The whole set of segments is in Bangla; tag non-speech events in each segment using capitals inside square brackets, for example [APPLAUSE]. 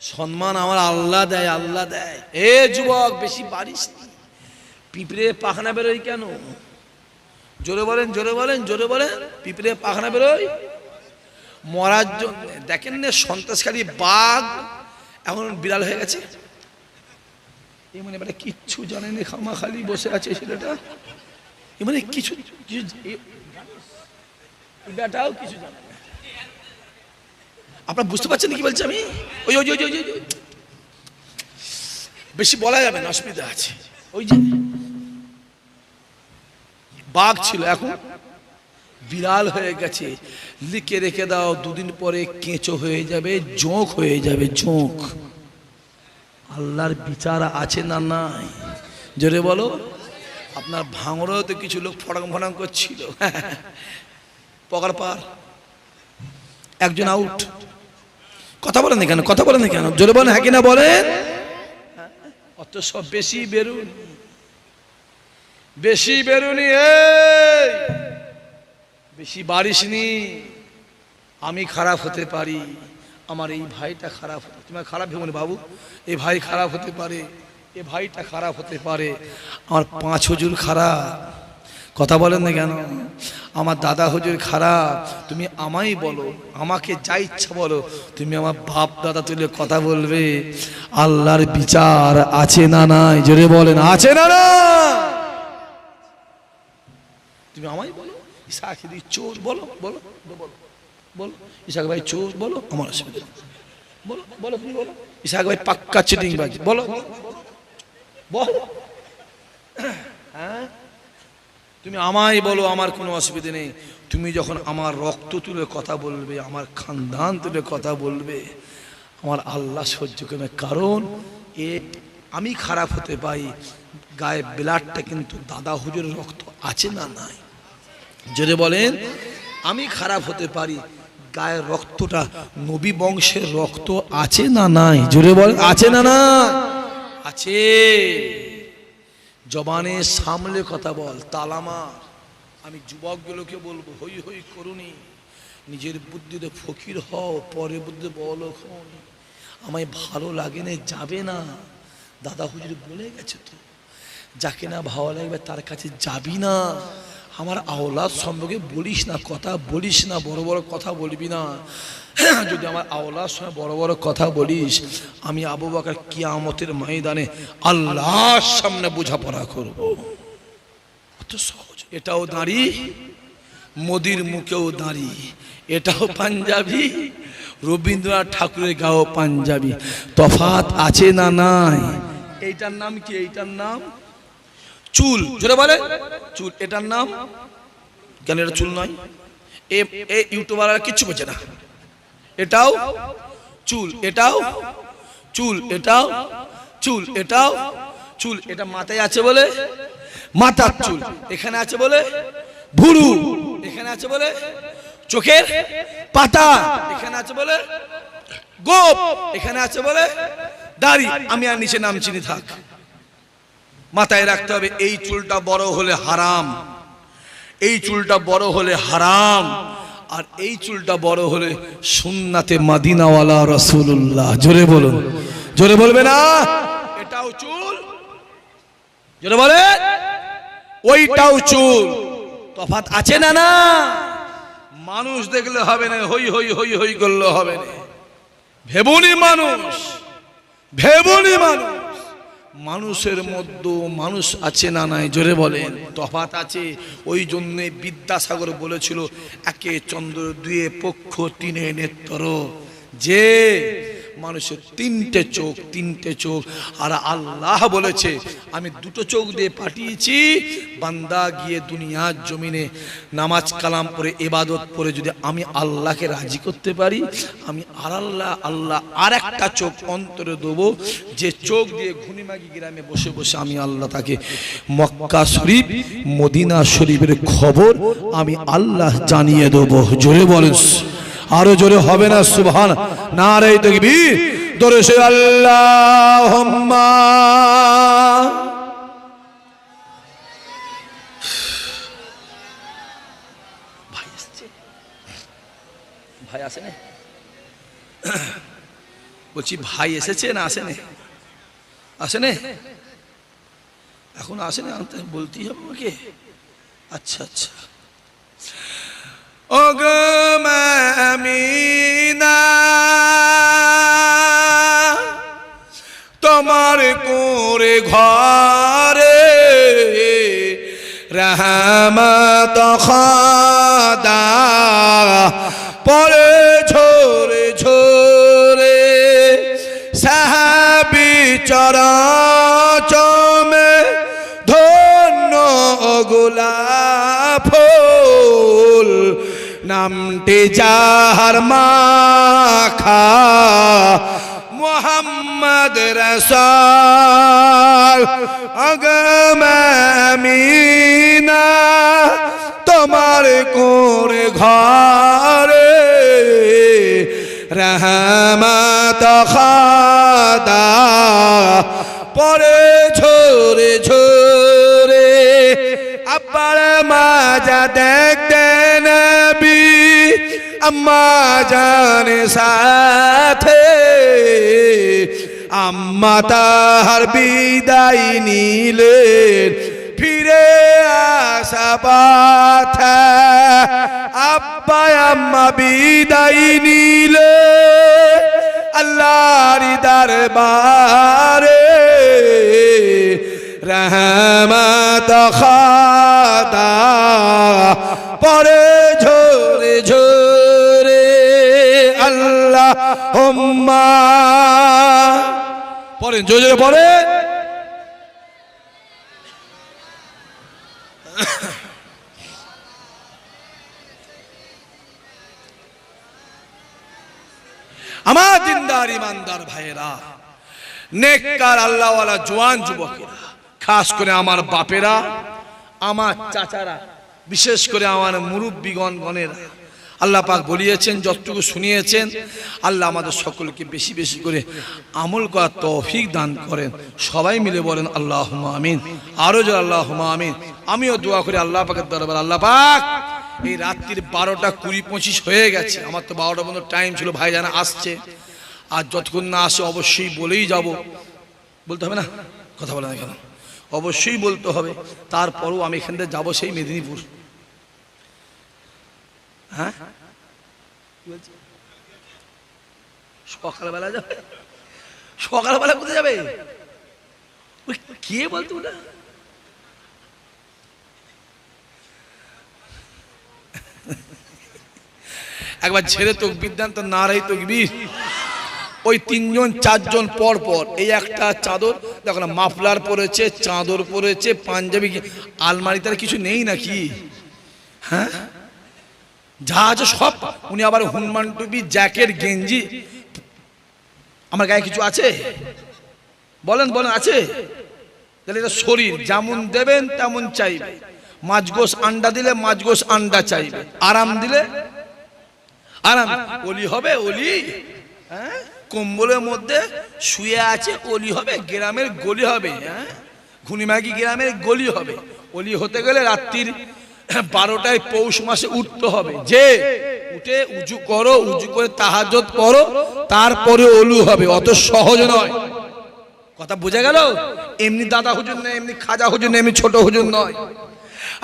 সম্মান আমার আল্লাহ দেয় আল্লাহ দেয় এ যুবক বেশি বাড়িস। পিঁপড়ে পাখনা বেরোয় কেন জোরে বলেন জোরে বলেন জোরে বলেন পিঁপড়ে পাখনা বেরোয় মরার জন্য দেখেন না সন্ত্রাসকারী বাঘ এখন বিড়াল হয়ে গেছে এ মানে এবারে কিচ্ছু জানেনি খামা খালি বসে আছে ছেলেটা এ মানে কিছু কিছু বেটাও কিছু জানে আপনার বুঝতে পারছেন কি বলছি আমি? ওই ওই ওই। বেশি বলা যাবে না, অসুবিধা আছে। ওই যে বাঘ ছিল এখন। বিড়াল হয়ে গেছে। লিখে রেখে দাও, দুদিন পরে কেঁচো হয়ে যাবে, জোঁক হয়ে যাবে, জোঁক। আল্লাহর বিচার আছে না নাই? জোরে বলো। আপনার ভাঙড়েও তো কিছু লোক ফটাং ফটাং করছিল। [LAUGHS] পকার পার। একজন আউট কথা বলেন না কেন, কথা বলেন না কেন? জোরে বলেন হ্যাঁ কিনা বলেন? অত সব বেশি বেরুন। বেশি বেরুনি বেশি বাড়িসনি। আমি খারাপ হতে পারি। আমার এই ভাইটা খারাপ তোমার খারাপ না বাবু। এই ভাই খারাপ হতে পারে। এ ভাইটা খারাপ হতে পারে। আমার পাঁচ হজুর খারাপ। কথা বলেন না কেন? আমার দাদা হুজুর খারাপ। তুমি আমাই বলো, আমাকে যা ইচ্ছা বলো, তুমি আমার বাপ দাদা তুলে কথা বলবে। আল্লাহর বিচার আছে না নাই? জোরে বলেন, আছে না না তুমি আমায় বলো, ইসাক চোর, বলো বলো বলো বলো ইসাক ভাই চোর, বলো, আমার অসুবিধা। বলো বলো, তুমি বলো, ইসাক ভাই পাক্কা চিটিং বাজ বলো বলো হ্যাঁ? তুমি আমায় বলো, আমার কোনো অসুবিধে নেই। তুমি যখন আমার রক্ত তুলে কথা বলবে, আমার খানদান তুলে কথা বলবে, আমার আল্লাহ সহ্য করবে। কারণ এ, আমি খারাপ হতে পারি গায়ে ব্লাডটা কিন্তু দাদা হুজুরের রক্ত আছে না নাই? যদি বলেন, আমি খারাপ হতে পারি গায়ের রক্তটা নবী বংশের রক্ত আছে না নাই? জোরে বলেন, আছে না না আছে। জবানে সামলে কথা বল তালামার আমি যুবকগুলোকে বলব, হই হই করুনি নিজের বুদ্ধিতে ফকির হও পরে বুদ্ধি বল আমায় ভালো লাগে না, যাবে না। দাদা হুজুর বলে গেছে তো, যাকে না ভালো লাগবে তার কাছে যাবি না। আমার আওলাদ সম্পর্কে বলিস না কথা, বলিস না, বড় বড় কথা বলবি না। যদি আমার আওলাদ সঙ্গে বড় বড় কথা বলিস, আমি আবু বাকার কিয়ামতের ময়দানে আল্লাহর সামনে বোঝাপড়া করব। অত সহজ। এটাও দাঁড়ি, মোদির মুখেও দাঁড়ি। এটাও পাঞ্জাবি, রবীন্দ্রনাথ ঠাকুরের গাও পাঞ্জাবি। তফাত আছে না নাই? এইটার নাম কি? এইটার নাম চুল। জোরে বলে। চুল, এটার নাম? কেন এটা চুল নয়? এ এ ইউটিউবাররা কিচ্ছু বোঝে না। এটাও চুল এটাও চুল এটাও চুল এটাও চুল। এটা মাথায় আছে বলে? মাথার চুল। এখানে আছে বলে? ভুরু। এখানে আছে বলে? চোখের পাতা। এখানে আছে বলে? গোপ। এখানে আছে বলে? দাড়ি। আমি আর নিচে নাম চিনি থাক। মাথায় রাখতে হবে, এই চুলটা বড় হলে হারাম। এই চুলটা বড় হলে হারাম। আর এই চুলটা বড় হলে সুন্নাতে মাদিনাওয়ালা রসুল্লাহ জোরে বলুন। জোরে বলবে না? এটাও চুল? জোরে বলে? ওইটাও চুল। তফাত আছে না না? মানুষ দেখলে হবে না, হই হই হই হই করলে হবে না। ভেবনি মানুষ ভেবনি মানুষ। মানুষের মধ্যে মানুষ আছে না নাই? জোরে বলেন। তফাত আছে। ওই জন্যে বিদ্যাসাগর বলেছিল, একে চন্দ্র, দুয়ে পক্ষ, তিনে নেত্র যে মানুষের তিনটে চোখ তিনটে চোখ। আর আল্লাহ বলেছে, আমি দুটো চোখ দিয়ে পাঠিয়েছি, বান্দা গিয়ে দুনিয়ার জমিনে নামাজ কালাম পরে এবাদত পরে যদি আমি আল্লাহকে রাজি করতে পারি, আমি আর আল্লাহ আল্লাহ আর একটা চোখ অন্তরে দেবো। যে চোখ দিয়ে ঘুনিমাগি গ্রামে বসে বসে আমি আল্লাহ তাকে মক্কা শরীফ, মদিনা শরীফের খবর আমি আল্লাহ জানিয়ে দেবো। জোরে বলেন। আরও জোরে হবে না, সুবহান। না রে দেখবি সে আল্লাহ ভাই আসছে। ভাই আসে না বলছি, ভাই এসেছে না আসেনে? আসেনে? এখন আসেনে, আনতে বলতেই হবে আমাকে। আচ্ছা আচ্ছা। তোমার কোরে ঘরে নামটি যাহার মাখা মোহাম্মদ রসাল। অগমিনা তোমার কোর ঘরে রহমত খাদা পরে ঝোরে ঝোরে আব্বার মাজা নবী আম্মা জান সাথে, আম্মা তাহার বিদায় নিলেন। ফিরে আসা পাথা, আব্বা আম্মা বিদায় নিলে। আল্লাহর দরবারে রহমত খাদা পরে ঝোরে ঝোরে জোরে জোরে আমার দিনদার ইমানদার ভাইয়েরা, নেককার আল্লাহওয়ালা জোয়ান যুবকেরা, খাস করে আমার বাপেরা, আমার চাচারা, বিশেষ করে আমার মুরব্বীগণ গণেরা আল্লাহ পাক বলিয়েছেন, যতটুকু শুনিয়েছেন, আল্লাহ আমাদের সকলকে বেশি বেশি করে আমল করার তৌফিক দান করেন। সবাই মিলে বলেন আল্লাহ আমিন। আরও যে আল্লাহ আমিন। আমিও দোয়া করি আল্লাহ পাকের দরবার। আল্লাহ পাক, এই রাত্রির বারোটা কুড়ি পঁচিশ হয়ে গেছে। আমার তো বারোটা পর্যন্ত টাইম ছিল ভাই জানা আসছে। আর যতক্ষণ না আসে, অবশ্যই বলেই যাব। বলতে হবে না? কথা বলে না কেন? অবশ্যই বলতে হবে। তারপরও আমি এখান থেকে যাব সেই মেদিনীপুর। হ্যাঁ? সকালবেলা যাবে? সকালবেলা কোথায় যাবে? ওই কে বলতো একবার ছেড়ে তো বিদ্যান্ত না রাই তকবীর ওই তিনজন, চারজন পর পর, এই একটা চাদর, দেখো না, মাফলার পরেছে, চাদর পরেছে, পাঞ্জাবি আলমারিতে কিছু নেই নাকি? হ্যাঁ? যা আছে সব। উনি আবার হনুমান টুপি, জ্যাকেট, গেঞ্জি। আমার গায়ে কিছু আছে? বলেন বলেন, আছে। তাহলে এটা শরীর, যেমন দেবেন তেমন চাইবে। মাছ গোস আন্ডা দিলে মাছ গোস আন্ডা চাইবে। আরাম দিলে আরাম। অলি হবে অলি হ্যাঁ? কম্বলের মধ্যে শুয়ে আছে অলি হবে, গ্রামের গলি হবে হ্যাঁ? ঘুনিমাগি গ্রামের গলি হবে। অলি হতে গেলে রাত্রির বারোটায় পৌষ মাসে উঠতে হবে। যে উঠে উঁচু করো উঁচু করে তাহাজত করো, তারপরে অলু হবে। অত সহজ নয়। কথা বোঝা গেল? এমনি দাদা হুজুর নয় এমনি খাজা হুজুর নয় এমনি ছোট হুজুর নয়।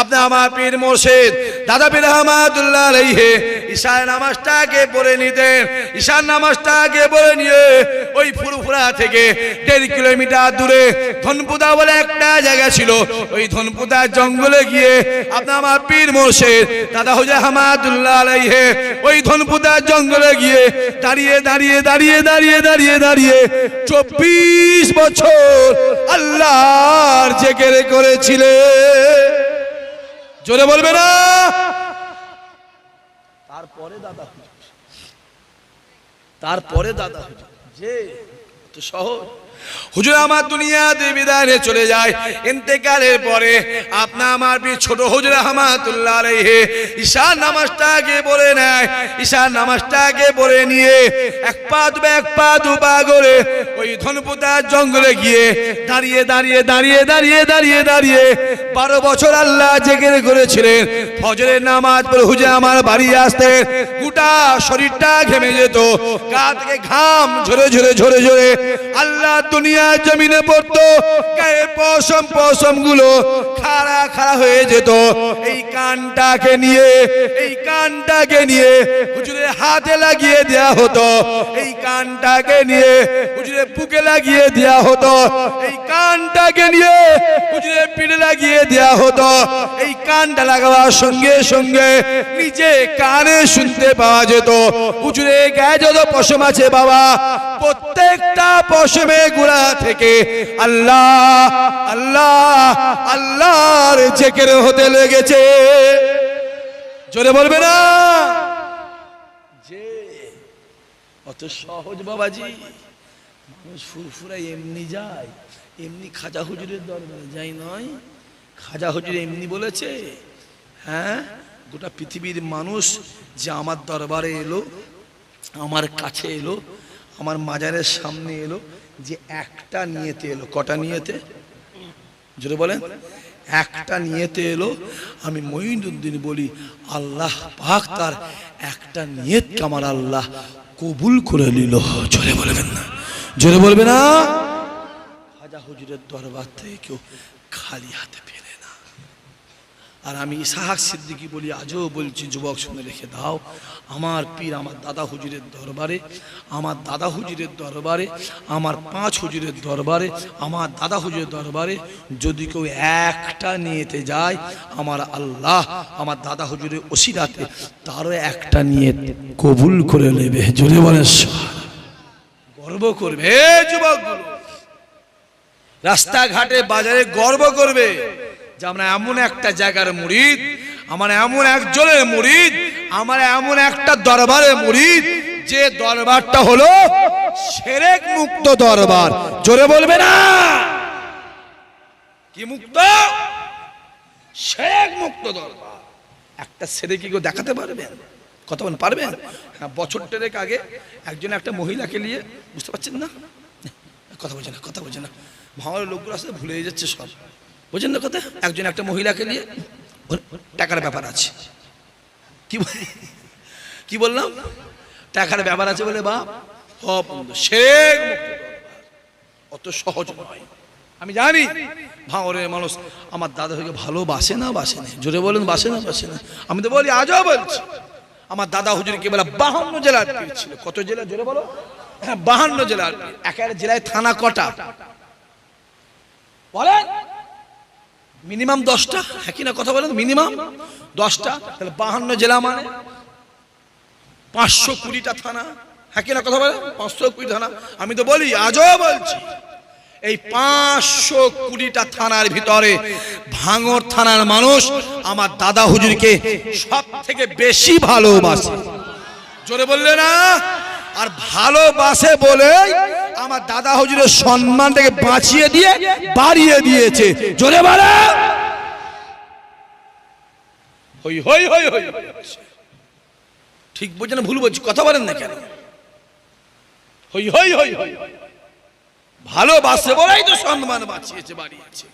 আপনি আমার পীর মোর্শেদ। দাদা পীর আহমাদুল্লাহ আলাইহে, ঈশার নামাজটাকে পড়ে নিতেন। ঈশার নামাজটাকে পড়ে নিয়ে ওই ফুরফুরা থেকে দেড় কিলোমিটার দূরে ধনপুদা বলে একটা জায়গা ছিল। ওই ধনপুদা জঙ্গলে গিয়ে আপনি আমার পীর মোর্শেদ, দাদা হুজুর আহমাদুল্লাহ আলাইহে, ওই ধনপুদা জঙ্গলে গিয়ে দাঁড়িয়ে দাঁড়িয়ে দাঁড়িয়ে দাঁড়িয়ে দাঁড়িয়ে দাঁড়িয়ে চব্বিশ বছর আল্লাহর জেকেরে করেছিলেন। জোরে বলবে না। তারপরে দাদা। তারপরে দাদা যে তো সহজ। হুজুর আমার দুনিয়াতে বিদায় চলে যায়। ইন্তেকালের পরে আপনা আমার ছোট হুজুর রহমাতুল্লাহ আলাইহি ঈশান নামাজটাকে বলে নেয়। ঈশান নামাজটাকে বলে নিয়ে এক পা দুবে এক পা দু পা করে ওই ধনপুতার জঙ্গলে গিয়ে দাঁড়িয়ে দাঁড়িয়ে দাঁড়িয়ে দাঁড়িয়ে দাঁড়িয়ে দাঁড়িয়ে বারো বছর আল্লাহ জেগে করেছিলেন। ফজরের নামাজ পড়ে হুজুর আমার বাড়ি আসতে গোটা শরীরটা ঘেমে যেত, গা থেকে ঘাম ঝরে ঝরে ঝরে ঝরে আল্লাহ দুনিয়া জমিনে পড়তো, গায়ে পশম পশমগুলো খাড়া খাড়া হয়ে যেত। এই কানটাকে নিয়ে, এই কানটাকে নিয়ে হুজুরের হাতে লাগিয়ে দেয়া হতো। এই কানটাকে নিয়ে হুজুরের বুকে লাগিয়ে দেয়া হতো। এই কানটাকে নিয়ে হুজুরের পিঠে লাগিয়ে দেয়া হতো। এই কানটা লাগাবার সঙ্গে সঙ্গে নিজে কানে শুনতে পাওয়া যেত। হুজুরে গায়ে যত পশম আছে বাবা, প্রত্যেকটা পশমে গুড়া থেকে আল্লাহ আল্লাহ, আল্লাহর জেকের হতে লেগেছে। জোরে বলবে না? যে, অত সহজ বাবাজি। মানুষ ফুরফুরা এমনি যায়, এমনি খাজা হুজুরের দরবারে যাই নয়। খাজা হুজুর এমনি বলেছে হ্যাঁ গোটা পৃথিবীর মানুষ যে আমার দরবারে এলো, আমার কাছে এলো, আমার মাজারের সামনে এলো, যে একটা নিয়েতে এলো। কটা নিয়েতে? জোরে বলেন। একটা নিয়েতে এলো। আমি মঈনুদ্দিন বলি, আল্লাহ পাক তার একটা নিয়তকে আমার আল্লাহ কবুল করে নিল। জোরে বলবেন না জোরে বলবে না। খাজা হুজুরের দরবার থেকে কেউ খালি হাতে ফেরে না। আর আমি ইসাহাক সিদ্দিকি বলি, আজও বলছি, যুবক শুনে রেখে দাও। আমার পীর, আমার দাদা হুজুরের দরবারে, আমার দাদা হুজুরের দরবারে, আমার পাঁচ হুজুরের দরবারে, আমার দাদা হুজুরের দরবারে যদি কেউ একটা নিয়েতে যায়, আমার আল্লাহ, আমার দাদা হুজুরের ওসিরাতে তারও একটা নিয়ে কবুল করে নেবে। জোরে বলে গর্ব করবে। হে রাস্তাঘাটে বাজারে গর্ব করবে যে আমরা এমন একটা জায়গার মুরিদ, আমার এমন একজনের মুরিদ, আমার এমন একটা দরবারে মুরিদ, যে দরবারটা হলো সেরেক মুক্ত দরবার। জোরে বলবে না? কি মুক্ত? সেরেক মুক্ত দরবার। একটা সেরে কি কেউ দেখাতে পারবেন কথা বলেন পারবেন? হ্যাঁ বছর টেরেক আগে একজন একটা মহিলাকে নিয়ে, বুঝতে পারছেন না? কথা বলছে না, কথা বলছে না। ভাঙার লোকগুলো আসলে ভুলে যাচ্ছে সব। বুঝছেন না কথা? একজন একটা মহিলাকে নিয়ে টাকার ব্যাপার আছে। কি কি বললাম? টাকার ব্যাপার আছে বলে বাপ শেখ অত সহজ নয়। আমি জানি, ভাঙরের মানুষ আমার দাদা ভালো বাসে না বাসে না। জোরে বলেন, বাসে না বাসে না। আমি তো বলি, আজও বলছি। আমার দাদা হুজুর কে বলে বাহান্ন জেলার পীর ছিল। কত জেলা? জোরে বলো। হ্যাঁ বাহান্ন জেলার। এক এক জেলায় থানা কটা? বলেন। মিনিমাম দশটা। হ্যাঁ কি না কথা বলেন? মিনিমাম দশটা। তাহলে বাহান্ন জেলা মানে পাঁচশো কুড়িটা থানা। হ্যাঁ কি না কথা বলেন? পাঁচশো কুড়ি থানা। আমি তো বলি, আজও বলছি। এই পাঁচশো কুড়িটা থানার ভিতরে ভাঙর থানার মানুষ আমার দাদা হুজুরকে সব থেকে বেশি ভালোবাসে। জোরে বললে না? আর ভালোবাসে বলে আমার দাদা হুজুরের সম্মানটাকে বাঁচিয়ে দিয়ে বাড়িয়ে দিয়েছে। জোরে বলে। হই হই হই হই ঠিক বলছে না, ভুল বলছি, কথা বলেন না কেন? হই হই হই হই। ভালোবাসে বলেই তো সম্মান বাঁচিয়েছে, বাড়িয়েছে।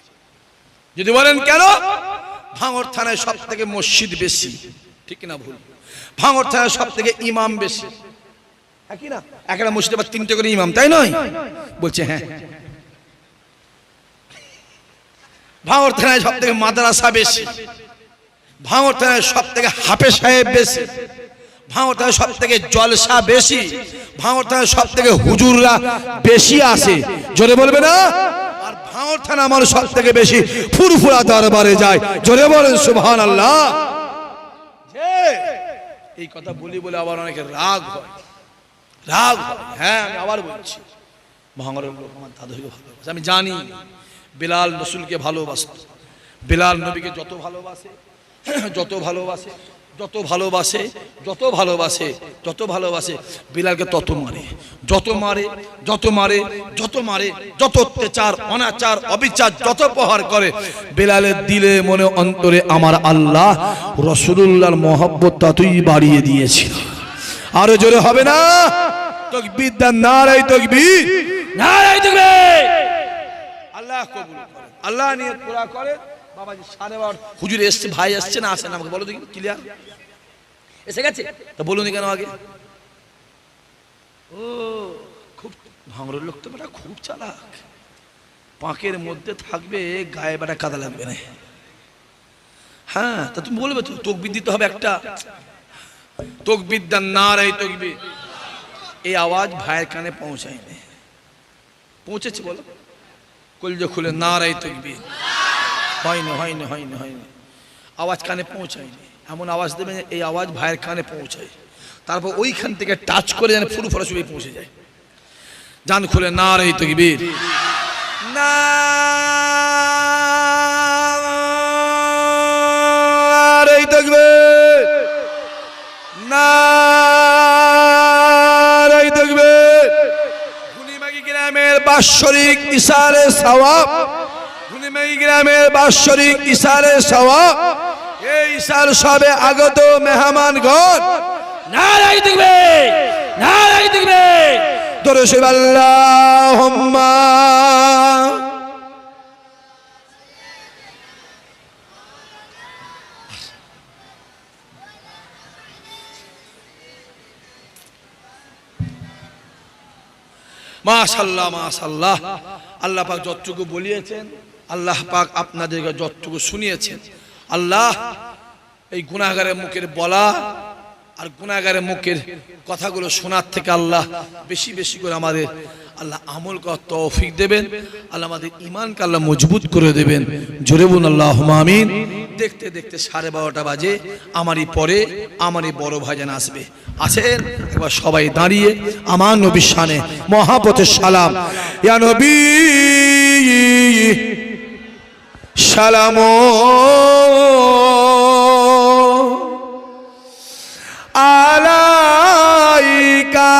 যদি বলেন কেন? ভাঙর থানায় সব থেকে মসজিদ বেশি। ঠিক না ভুল? ভাঙর থানায় সব থেকে ইমাম বেশি। একই না? একটা মসজিদে আবার তিনটে করে ইমাম, তাই নয়? বলছে হ্যাঁ ভাঙর থানায় সব থেকে মাদ্রাসা বেশি। ভাঙর থানায় সব থেকে হাফে সাহেব বেশি। ভাঙর থানায় সব থেকে জলসা বেশি, ভাঙর থানায় সব থেকে হুজুররা বেশি আসে। জোরে বলবে না? আর ভাঙর থানা আমার সব থেকে বেশি ফুরফুরা দরবারে যায়। জোরে বলেন সুবহান আল্লাহ এই কথা বলি বলে আবার অনেকে রাগ হয়। রাগ হ্যাঁ আমি আবার বলছি। ভাঙরের লোক আমার দাদুকে ভালোবাসে। আমি জানি, বেলাল রসুলকে ভালোবাসে। বেলাল নবীকে যত ভালোবাসে যত ভালোবাসে। যত ভালোবাসে যত ভালোবাসে যত ভালোবাসে বিলালকে তত মারে। যত মারে যত মারে যত মারে যত অত্যাচার অনাচার অবিচার যত প্রহার করে বিলালের দিলে মনে অন্তরে আমার আল্লাহ রসুল্লাহর মহব্বত তুই বাড়িয়ে দিয়েছিল। আরও জোরে হবে না? তকবীর নারাই তকবীর। নারাই তকবীর। আল্লাহ কবুল আল্লাহ নিয়ে পুরা করে। হুজুর এসছে, ভাই না আমাকে, বলো দেখি ক্লিয়ার এসে গেছে? তা বলুন কেন আগে। ও, খুব ভাঙড়ের লোক তো বেটা, খুব চালাক। পাঁকের মধ্যে থাকবে, গায়ে বেটা কাদা লাগবে না। হ্যাঁ তা তুমি বলবে তো, তকবির দিতে হবে একটা। তকবির দেন না রে তকবির। এই আওয়াজ ভাইয়ের কানে পৌঁছায়নি। পৌঁছেছে বলো। কলজে খুলে, না রে তকবির। হয়নি হয়নি হয়নি হয়নি। আওয়াজ কানে পৌঁছায়নি। এমন আওয়াজ দেবে যে এই আওয়াজ ভাইয়ের কানে পৌঁছায়। তারপর ওইখান থেকে টাচ করে যেন ফুরু ফরা শুয়ে পৌঁছে যায়। জান খুলে না রে তকবীর। না তকবীর। গ্রামের ইসারে সওয়াব। গ্রামের বাৎসরিক এই সবে আগত মেহমানগণ নারাই দেখবে নারাই দেখবে। আল্লাহুম্মা। মাশাল্লাহ মাশাল্লাহ। আল্লাহ পাক যতটুকু বলিয়েছেন আল্লাহ পাক আপনাদেরকে যতটুকু শুনিয়েছেন। আল্লাহ এই গুণাগারের মুখের বলা আর গুণাগারের মুখের কথাগুলো শোনার থেকে আল্লাহ বেশি বেশি করে আমাদের আল্লাহ আমল কর তৌফিক দেবেন। আল্লাহ আমাদের ইমানকে আল্লাহ মজবুত করে দেবেন। জোরে বলুন আল্লাহ আমিন। দেখতে দেখতে সাড়ে বারোটা বাজে। আমারই পরে আমারই বড় ভাইজান আসবে। আসেন, একবার সবাই দাঁড়িয়ে আমার নবীর শানে মহাপথের সালাম। ইয়া নবী সালাম। আলাইকা।